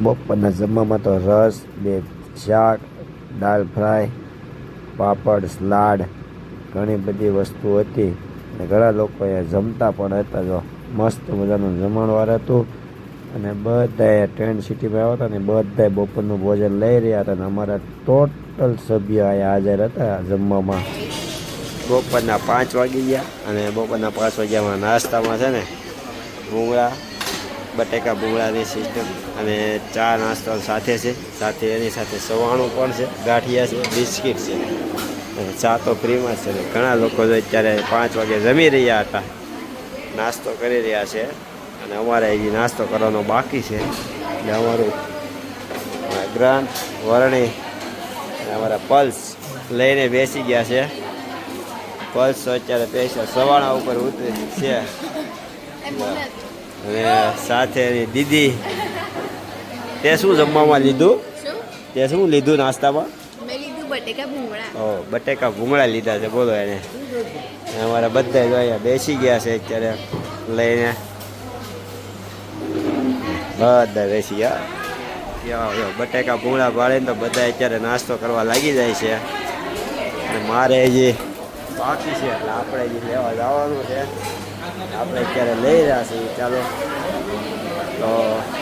બપોરના જમવામાં તો રસ, બે શાક, દાળ ફ્રાય, પાપડ, સલાડ, ઘણી બધી વસ્તુ હતી. અને ઘણા લોકો અહીંયા જમતા પણ હતા જો. મસ્ત મજાનું જમણવાર હતું. અને બધાએ ટ્રેન સિટીમાં આવ્યા હતા ને બધાએ બપોરનું ભોજન લઈ રહ્યા હતા. અને અમારા ટોટલ સભ્ય અહીંયા હાજર હતા જમવામાં. બપોરના પાંચ વાગી ગયા અને બપોરના પાંચ વાગ્યામાં નાસ્તામાં છે ને, ભૂંગળા બટેકા ભૂંગળાની સિસ્ટમ અને ચા નાસ્તો સાથે છે. સાથે એની સાથે સવાણું પણ છે. ગાંઠિયા છે, બિસ્કિટ છે. ચા તો ફ્રીમાં છે. ઘણા લોકો તો અત્યારે પાંચ વાગે જમી રહ્યા હતા. નાસ્તો કરી રહ્યા છે. અને અમારે હજી નાસ્તો કરવાનો બાકી છે. એટલે અમારું ગ્રાન્ટ, વરણી અને અમારા પલ્સ લઈને બેસી ગયા છે. પલ્સ અત્યારે પૈસા સવાણા ઉપર ઉતરી છે. સાથે દીદી. તે શું જમવામાં લીધું? તે શું લીધું નાસ્તામાં? ઓ બટેકા ભૂંગળા લીધા છે બોલો એને. અમારા બધા જો અહીંયા બેસી ગયા છે અત્યારે લઈને. બધા બેસી ગયા. યો, યો, બટેકા ભૂંગળા પાડીને તો બધા અત્યારે નાસ્તો કરવા લાગી જાય છે. અને મારે હજી બાકી છે એટલે આપણે હજી લેવા જવાનું છે. આપણે અત્યારે લઈ રહ્યા છીએ. ચાલો. તો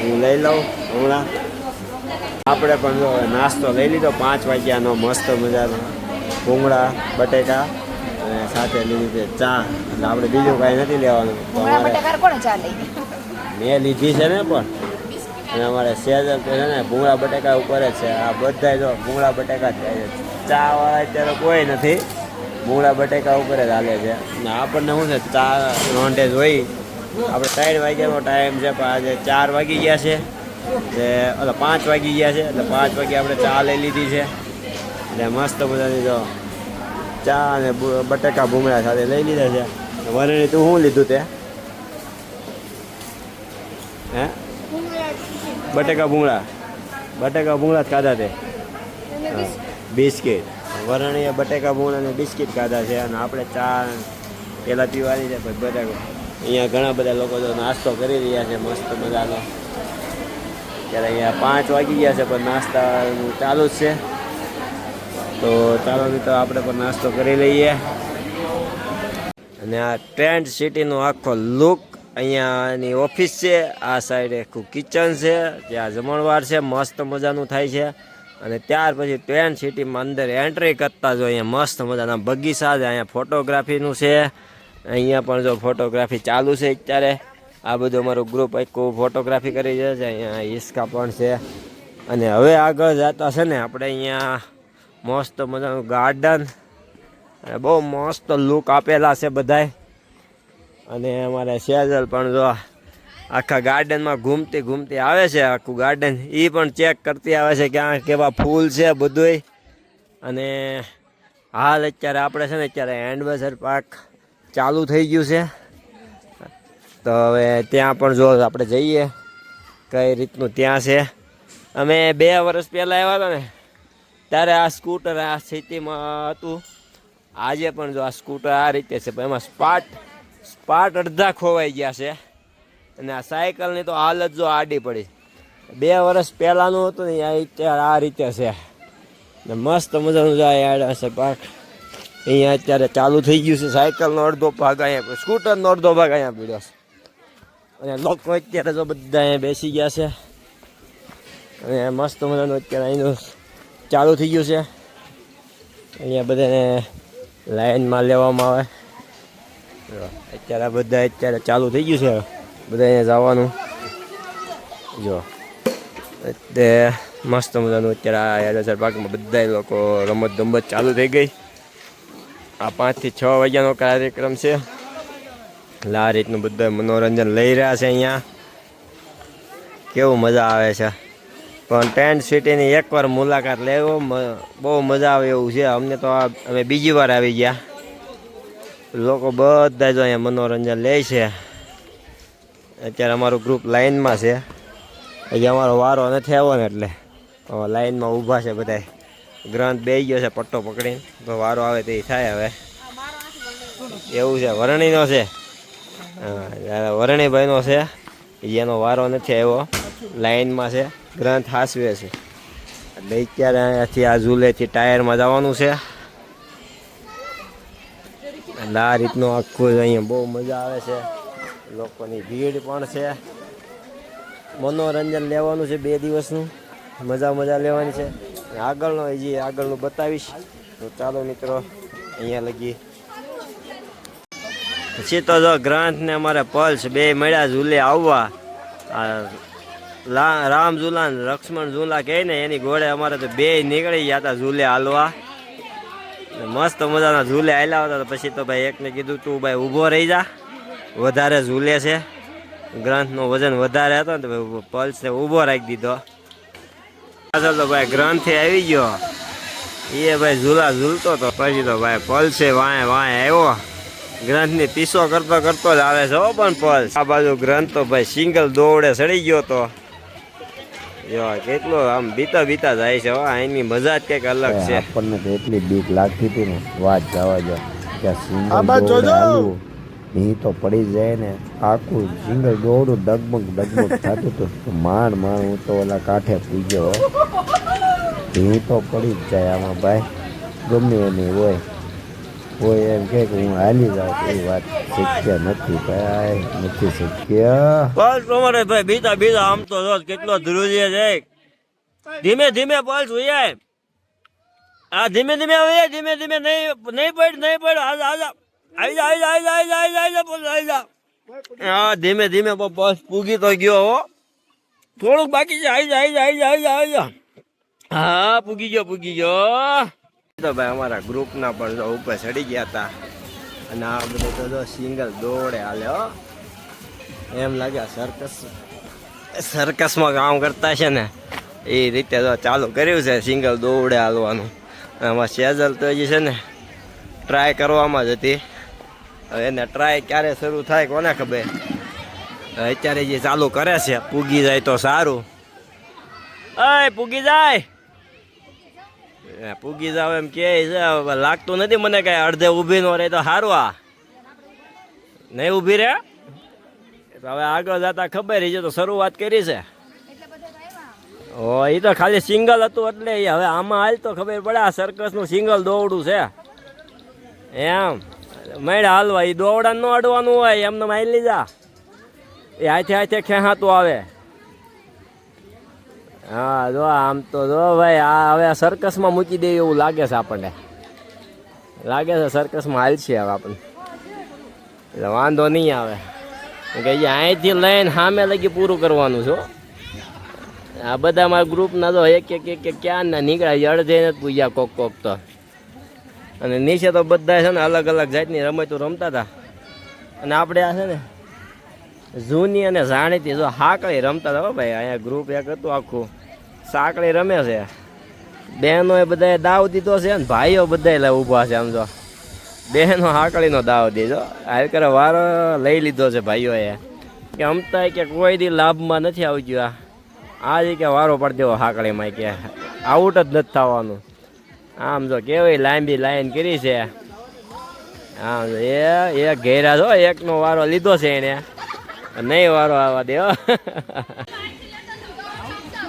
હું લઈ લઉં હમણાં. આપણે પણ જો નાસ્તો લઈ લીધો. પાંચ વાગ્યાનો મસ્ત મજાનો ભૂંગળા બટેકા અને સાથે લીધી છે ચા. એટલે આપણે બીજું કાંઈ નથી લેવાનું. મેં લીધી છે ને પણ. અને અમારે સેજલ તો છે ને ભૂંગળા બટેકા ઉપર જ છે. આ બધા જો ભૂંગળા બટેકા જ છે. ચા વાળા અત્યારે કોઈ નથી. ભૂંગળા બટેકા ઉપર જ હાલે છે. અને આપણને શું છે ચા નોંધેજ હોય. આપણે ત્રણ વાગ્યાનો ટાઈમ છે પણ આજે ચાર વાગી ગયા છે. એટલે એટલે પાંચ વાગી ગયા છે એટલે પાંચ વાગે આપણે ચા લઈ લીધી છે. એટલે મસ્ત મજાની જો ચા અને બટેકા ભૂંગળા સાથે લઈ લીધા છે. વરણી તું શું લીધું તે? હે? બટેકા ભૂંગળા. બટેકા ભૂંગળા જ ખાધા તે. બિસ્કિટ. વરણીએ બટેકા ભૂણ અને બિસ્કિટ ખાધા છે અને આપણે ચા પહેલાં પીવાની છે, પછી બધા અહીંયા ઘણા બધા લોકો તો નાસ્તો કરી રહ્યા છે, મસ્ત મજાનો ત્યારે અહીંયા પાંચ વાગી ગયા છે, પણ નાસ્તા ચાલુ જ છે. તો ચાલો તો આપણે પણ નાસ્તો કરી લઈએ. અને આ ટ્રેન્ડ સિટીનો આખો લુક અહીંયાની ઓફિસ છે, આ સાઈડ આખું કિચન છે, ત્યાં જમણવાર છે, મસ્ત મજાનું થાય છે. અને ત્યાર પછી ટ્રેન સિટીમાં અંદર એન્ટ્રી કરતા જો અહીંયા મસ્ત મજાના બગીચા છે, અહીંયા ફોટોગ્રાફીનું છે. અહીંયા પણ જો ફોટોગ્રાફી ચાલુ છે અત્યારે. આ બધું અમારું ગ્રુપ આખું ફોટોગ્રાફી કરી રહ્યા છે, અહીંયા હિસ્કા પણ છે. અને હવે આગળ જતા છે ને, આપણે અહીંયા મસ્ત મજાનું ગાર્ડન અને બહુ મસ્ત લુક આપેલા છે બધાય. અને અમારે સેજલ પણ જો આખા ગાર્ડનમાં ઘૂમતી ઘૂમતી આવે છે, આખું ગાર્ડન એ પણ ચેક કરતી આવે છે કે આ કેવા ફૂલ છે બધુંય. અને હાલ અત્યારે આપણે છે ને અત્યારે એન્ડવેઝર પાર્ક ચાલુ થઈ ગયું છે. તો હવે ત્યાં પણ જો આપણે જઈએ, કઈ રીતનું ત્યાં છે. અમે બે વર્ષ પહેલાં આવ્યા હતા ને, ત્યારે આ સ્કૂટર આ સ્થિતિમાં હતું. આજે પણ જો આ સ્કૂટર આ રીતે છે એમાં સ્પાટ સ્પાટ અડધા ખોવાઈ ગયા છે. અને આ સાયકલની તો હાલત જો આડી પડી. બે વર્ષ પહેલાંનું હતું ને આ અત્યારે આ રીતે છે. ને મસ્ત મજાનું જાય આડા છે પાક અહીંયા અત્યારે ચાલુ થઈ ગયું છે સાયકલનો અડધો ભાગ અહીંયા સ્કૂટરનો અડધો ભાગ અહીંયા પીડ્યો છે. અને લોકો અત્યારે જો બધા અહીંયા બેસી ગયા છે. અને મસ્ત મજાનું અત્યારે અહીંનું ચાલુ થઈ ગયું છે. અહીંયા બધાને લાઈનમાં લેવામાં આવે. અત્યારે બધા અત્યારે ચાલુ થઈ ગયું છે. બધા અહીંયા જવાનું. જો. તે મસ્ત મજાનું અત્યારે આ યાદસર પાર્કમાં બધા લોકો રમત ગમત ચાલુ થઈ ગઈ. આ પાંચથી છ વાગ્યાનો કાર્યક્રમ છે. એટલે આ રીતનું બધા મનોરંજન લઈ રહ્યા છે અહીંયા. કેવું મજા આવે છે. પણ ટેન્ટ સિટીની એકવાર મુલાકાત લેવો બહુ મજા આવે એવું છે. અમને તો અમે બીજી વાર આવી ગયા. લોકો બધા જ અહીંયા મનોરંજન લે છે. અત્યારે અમારું ગ્રુપ લાઇનમાં છે. હજી અમારો વારો નથી આવ્યો ને એટલે. હવે લાઈનમાં ઊભા છે બધા ગ્રંથ બે ગયો છે પટ્ટો પકડીને. તો વારો આવે તે થાય હવે. એવું છે, વરણીનો છે. વરણીભાઈનો છે. એનો વારો નથી આવ્યો. લાઇનમાં છે. ગ્રંથ હાસવે છે. એટલે અત્યારે અહીંયાથી આ ઝૂલેથી ટાયરમાં જવાનું છે. એટલે આ રીતનું આખું અહીંયા બહુ મજા આવે છે. લોકોની ભીડ પણ છે. મનોરંજન લેવાનું છે બે દિવસનું. મજા મજા લેવાની છે. આગળનો હજી આગળનું બતાવીશ, તો ચાલો મિત્રો, અહીંયા લગી. પછી તો જો ગ્રંથ અમારે પલ્સ બે મળ્યા ઝૂલે આવવા. રામ ઝૂલા ને લક્ષ્મણ ઝૂલા કહે ને, એની ઘોડે અમારે તો બે નીકળી ગયા હતા ઝૂલે હાલવા. મસ્ત મજાના ઝૂલે હાલ્યા હતા. પછી તો ભાઈ એકને કીધું, તું ભાઈ ઊભો રહી જા. વધારે ઝૂલે છે. ગ્રંથનું વજન વધારે હતો ને તો ભાઈ પલ્સને ઊભો રાખી દીધો. પાછળ તો ભાઈ ગ્રંથે આવી ગયો. એ ભાઈ ઝૂલા ઝૂલતો તો પછી તો ભાઈ પલ્સે વાંય વાંય આવ્યો. ગ્રંથની પીસો કરતો કરતો જ આવે છે હો પણ પલ્સ આ બાજુ ગ્રંથ તો ભાઈ સિંગલ દોડે સડી ગયો તો. જો કેટલો આમ બીતા બીતા જાય છે હો એની મજા જ કંઈક અલગ છે. આપણને તો એટલી બીક લાગતી હતી ને વાત જવા જો આ બાજુ જોજો. એ તો પડી જાય ને, આખું સિંગલ દોડું, ડગમગ ડગમગ થતું હતું. માંડ માંડ હું તો ઓલા કાંઠે પૂજ્યો. ભી તો પડી જ જાય આમાં ભાઈ. ગમે એની હોય. કોઈ એમ કે હું હાલી જાઉં એ વાત શક્ય નથી ભાઈ, નથી શક્ય. બસ પ્રમાણે ભાઈ, બીજા બીજા, આમ તો રોજ કેટલો ધ્રુજીએ છે. ધીમે ધીમે પલ્સ હોય આ ધીમે ધીમે હવે ધીમે ધીમે નહીં નહીં પડ નહીં પડ આજા આજા આવી જા આઈ જા આઈ જા આઈ જા આઈ જા પલ્સ આવી જા હા ધીમે ધીમે બસ પૂગી તો ગયો હો થોડુંક બાકી છે આવી જા આવી જા આવી જા આવી જા જા હા પૂગી ગયો પૂગી ગયો તો ભાઈ અમારા ગ્રુપના પણ ઉપર ચડી ગયા હતા અને આ બધું તો સિંગલ દોડે હાલે હો એમ લાગે આ સર્કસ સર્કસમાં કામ કરતા છે ને એ રીતે તો ચાલુ કર્યું છે સિંગલ દોડે હાલવાનું આમાં સેજલ તો હજી છે ને ટ્રાય કરવામાં જ હતી એને ટ્રાય ક્યારે શરૂ થાય કોને ખબર? અત્યારે જે ચાલુ કરે છે, પૂગી જાય તો સારું. અય, પૂગી જાય? પૂગી જાવ એમ કે છે લાગતું નથી મને કઈ, અડધે ઊભી નો રહે તો સારું આ. નહીં ઊભી રે? તો હવે આગળ જતા ખબર છે તો શરૂઆત કરી છે. ઓ એ તો ખાલી સિંગલ હતું એટલે હવે આમાં હાલ તો ખબર પડે, આ સર્કસનું સિંગલ દોવડું છે. એમ. મેળ હાલવા એ દોવડા ન અડવાનું હોય, એમને મારી લીધા. એ હાથે હાથે ખેહાતું આવે. હા, જો, આમ તો જો ભાઈ, આ હવે આ સર્કસમાં મૂકી દે એવું લાગે છે આપણને. લાગે છે સર્કસમાં હાલશે હવે આપણને. એટલે વાંધો નહીં આવે. કે અહીંથી લઈને સામે લગી પૂરું કરવાનું છો. આ બધા મારા ગ્રુપના તો એક એક એક ક્યાં ના નીકળ્યા અડધે નથી પૂજ્યા કોક કોક તો. અને નીચે તો બધા છે ને અલગ અલગ જાતની રમતો રમતા હતા. અને આપણે આ છે ને જૂની અને જાણીતી જો હાકળી રમતા હતા ભાઈ. અહીંયા ગ્રુપ એક હતું આખું. સાંકળી રમે છે. બહેનો એ બધાએ દાવ દીધો છે ને ભાઈઓ બધા ઊભા છે આમ જો. બહેનો હાકળીનો દાવ દીધો. હાલ કરે વારો લઈ લીધો છે ભાઈઓએ. કે અમતા કે કોઈ દી લાભમાં નથી આવજો આ. આજે કે વારો પડી દેવો હાકળીમાં કે. આઉટ જ નથી થવાનું. આમ જો કેવી લાંબી લાઈન કરી છે. આમ જો એ એક ઘેરા છો એકનો વારો લીધો છે એને. નહીં વારો આવવા દે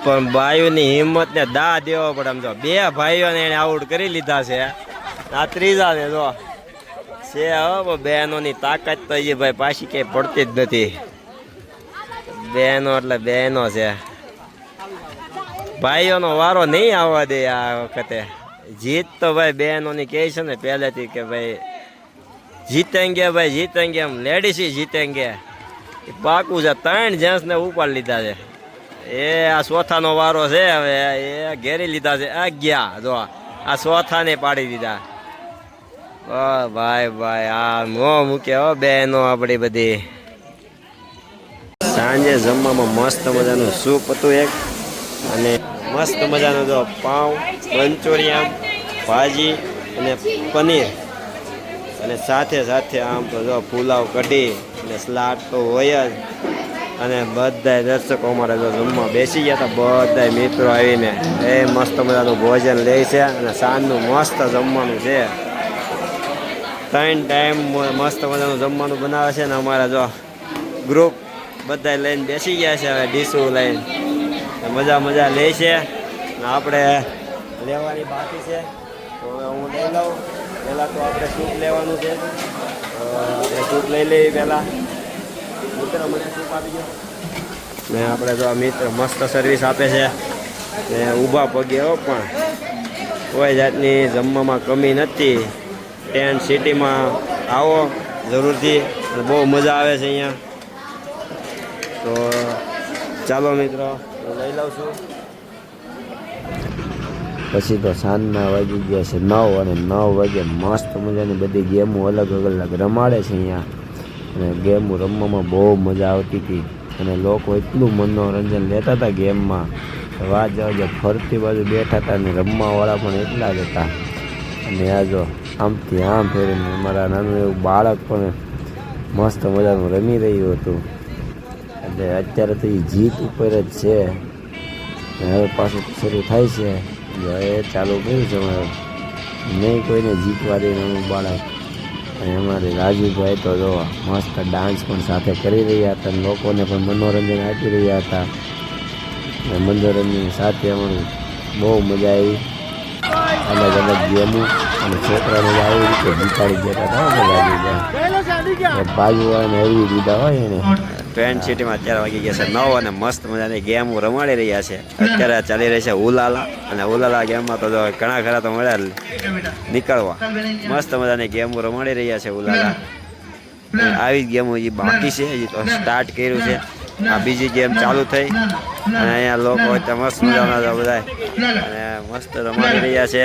પણ ભાઈઓની હિંમત ને દા દેવો પડે આમ જો બે ભાઈઓને એને આઉટ કરી લીધા છે. આ ત્રીજા ને જો. છે, હો બહેનોની તાકાત તો એ ભાઈ પાછી કંઈ પડતી જ નથી. બહેનો એટલે બહેનો છે. ભાઈઓનો વારો નહીં આવવા દે આ વખતે. જીત તો ભાઈ બહેનોની કહે છે ને પહેલેથી કે ભાઈ જીતેંગે ભાઈ, જીતેંગે એમ. લેડીસી જીતેંગે. એ પાકું છે. ત્રણ જેન્ટ્સને ઉપાડ લીધા છે. એ આ ચોથાનો વારો છે હવે. એ ઘેરી લીધા છે. આ ગયા જો આ ચોથાને પાડી દીધા. ઓ ભાઈ ભાઈ, આ મો મૂકે હો બહેનો આપણી બધી. સાંજે જમવામાં મસ્ત મજાનું સૂપ હતું એક. અને મસ્ત મજાનો જો પાઉં મંચુરિયમ ભાજી અને પનીર. અને સાથે સાથે આમ તો જો પુલાવ કઢી અને સલાડ તો હોય જ. અને બધા દર્શકો અમારે જો જમવા બેસી ગયા હતા બધા મિત્રો આવીને એ મસ્ત મજાનું ભોજન લે છે અને સાંજનું મસ્ત જમવાનું છે. ત્રણ ટાઈમ મસ્ત મજાનું જમવાનું બનાવે છે ને અમારા જો ગ્રુપ બધા લઈને બેસી ગયા છે હવે ડીશું લઈને. મજા મજા લે છે. આપણે લેવાની બાકી છે. તો હવે હું લઈ લઉં. પહેલાં તો આપણે સૂપ લેવાનું છે. સૂપ લઈ લઈએ પહેલાં. મિત્ર, મને સૂપ આપી દો ને આપણે તો આ મિત્ર મસ્ત સર્વિસ આપે છે. ને ઊભા પગે હો પણ. કોઈ જાતની જમવામાં કમી નથી. ટેન્ટ સિટીમાં આવો જરૂરથી. બહુ મજા આવે છે અહીંયા. તો ચાલો મિત્રો. પછી તો સાંજના વાગી ગયા છે નવ અને નવ વાગે મસ્ત મજાની બધી ગેમો અલગ અલગ રમાડે છે અહીંયા. અને ગેમો રમવામાં બહુ મજા આવતી હતી. અને લોકો એટલું મનોરંજન લેતા હતા ગેમમાં. વાત જાવ ફરતી બાજુ બેઠા હતા અને રમવાવાળા પણ એટલા જ હતા. અને આ જો આમથી આમ ફેરીને અમારા નાનું એવું બાળક પણ મસ્ત મજાનું રમી રહ્યું હતું. એટલે અત્યારે તો એ જીત ઉપર જ છે. હવે પાછું શરૂ થાય છે. હવે ચાલુ કર્યું છે અમારે. નહીં કોઈને જીતવા દે એનું બાળક. અને અમારે રાજુભાઈ તો જો મસ્ત ડાન્સ પણ સાથે કરી રહ્યા હતા લોકોને પણ મનોરંજન આપી રહ્યા હતા. અને મનોરંજન સાથે અમારું બહુ મજા આવી. અલગ અલગ ગેમો અને છોકરાને આવી રીતે જીતાડી દેતા હતા રાજુભાઈ. બાજુવાળાને એવી દીધા હોય એને ટ્રેન સિટીમાં અત્યારે વાગી ગયા છે નવ અને મસ્ત મજાની ગેમ રમાડી રહ્યા છે. અત્યારે ચાલી રહી છે ઉલાલા અને ઉલાલા ગેમમાં તો ઘણા ખરા તો મળ્યા નીકળવા. મસ્ત મજાની ગેમ રમાડી રહ્યા છે ઉલાલા. આવી જ ગેમો હજી બાકી છે હજી તો સ્ટાર્ટ કર્યું છે. આ બીજી ગેમ ચાલુ થઈ. અને અહીંયા લોકો મસ્ત મજાના બધા અને મસ્ત રમાડી રહ્યા છે.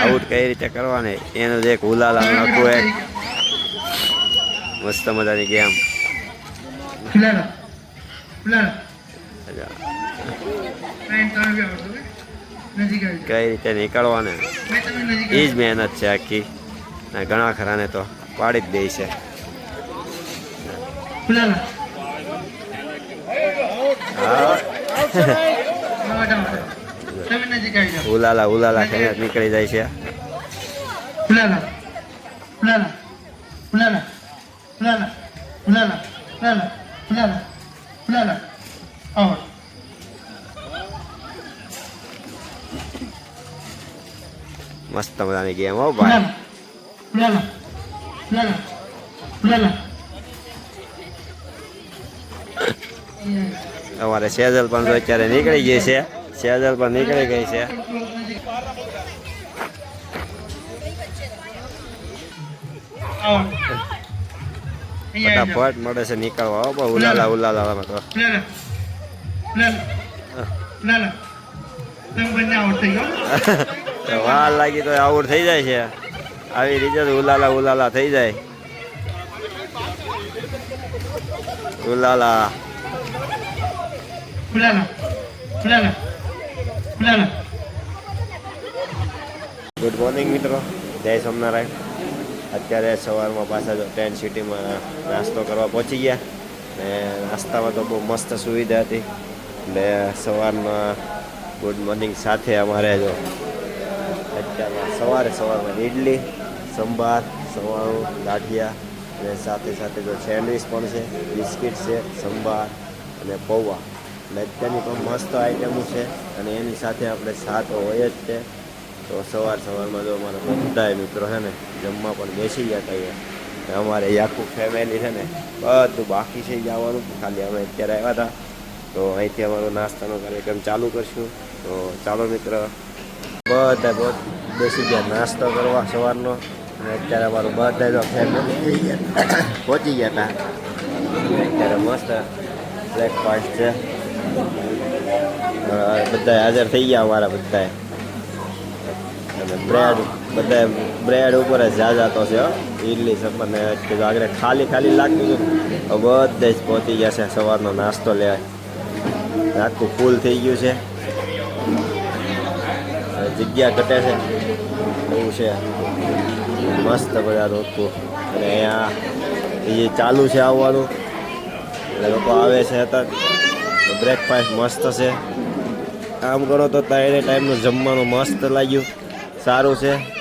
આઉટ કઈ રીતે કરવાની એનું એક ઉલાલા આખું એક. મસ્ત મજાની ગેમ કઈ રીતે નીકળવાને? એ જ મહેનત છે આખી. ને ઘણા ખરાને તો પાડી જ દે છે. ઉલાલા ઉલાલા કઈ નીકળી જાય છે. મસ્ત મજાની ગેમ હો ભાઈ. તમારે સેજલ પણ તો અત્યારે નીકળી ગઈ છે. સેજલ પણ નીકળી ગઈ છે. ફટાફટ મળે છે નીકળવા હો બહુ ઉલાલા ઉલાલા તો વાર લાગી તો આઉટ થઈ જાય છે. આવી રીતે ઉલાલા ઉલાલા થઈ જાય. ઉલાલા. ગુડ મોર્નિંગ મિત્રો. જય સોમનારાયણ અત્યારે સવારમાં પાછા જો ટેન્ટ સિટીમાં નાસ્તો કરવા પહોંચી ગયા. ને નાસ્તામાં તો બહુ મસ્ત સુવિધા હતી. એટલે સવારમાં ગુડ મોર્નિંગ સાથે અમારે જો અત્યારમાં સવારે સવારમાં ઇડલી સંભાર સવાણું ગાંઠિયા અને સાથે સાથે જો સેન્ડવિચ પણ છે, બિસ્કિટ છે, સંભાર અને પૌવા. અને અત્યારની પણ મસ્ત આઈટમો છે અને એની સાથે આપણે સાત હોય જ છે. તો સવાર સવારમાં જો અમારા બધા મિત્રો છે ને જમવા પણ બેસી ગયા અહીંયા. અમારે આખું ફેમિલી છે ને બધું બાકી છે જવાનું. ખાલી અમે અત્યારે આવ્યા હતા. તો અહીંથી અમારો નાસ્તાનો કાર્યક્રમ ચાલુ કરશું. તો ચાલો મિત્ર બધા બહુ બેસી ગયા નાસ્તો કરવા સવારનો. અને અત્યારે અમારું બધા જો ફેમિલી પહોંચી ગયા હતા અત્યારે મસ્ત બ્રેકફાસ્ટ છે. બધા હાજર થઈ ગયા અમારા બધાએ અને બ્રેડ બધા બ્રેડ ઉપર જ જાજા તો છે. ઇડલી કીધું આગળ ખાલી ખાલી લાગતું હતું. બધે જ પહોંચી ગયા છે સવારનો નાસ્તો લેવા. આખું ફૂલ થઈ ગયું છે. જગ્યા ઘટે છે. એવું છે. મસ્ત બધા લોકો. અને અહીંયા એ ચાલુ છે આવવાનું. એટલે લોકો આવે છે અત્યારે. બ્રેકફાસ્ટ મસ્ત છે. આમ કરો તો ત્રણે ટાઈમનું જમવાનું મસ્ત લાગ્યું. સારું છે.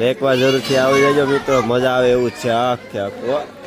એકવાર જરૂરથી આવી જજો મિત્રો. મજા આવે એવું જ છે. આખે આખું.